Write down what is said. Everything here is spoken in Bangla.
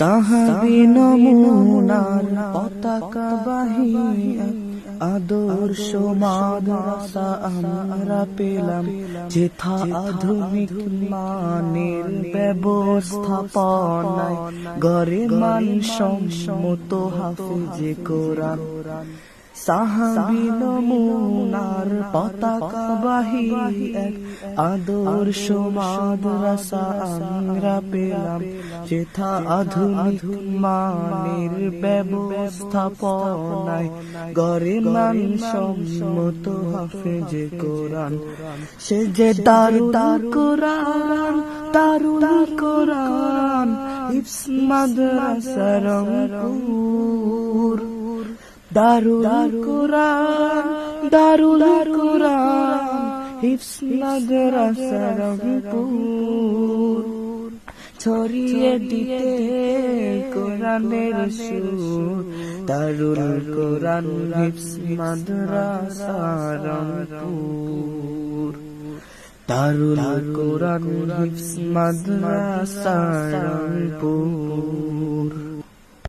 সাহাবি নমুনার পতাকা বাহি আদর্শ মাদ্রাসা আমরা পেলাম যেথা আধুনিক মানের ব্যবস্থাপনায় গরে মান সম্মত হাফিজে কোরআন সাহাবি নমুনার পতাকা বাহি এক আদর্শ মাদ্রাসা আমরা পেলাম। যেথা আধুনিক মানের ব্যবস্থাপনায় গড়ে মান সম্মত হাফেজে কোরআন। সে যে দারুল কোরআন দারুল কোরআন ইফস মাদ্রাসা রংপুর দারুল কোরআন দারুল কোরআন হিফস মাদ্রাসা রংপুর ছড়িয়ে দিতে কোরআনের সুর দারুল কোরআন হিফস মাদ্রাসা রংপুর দারুল কোরআন হিফস মাদ্রাসা রংপুর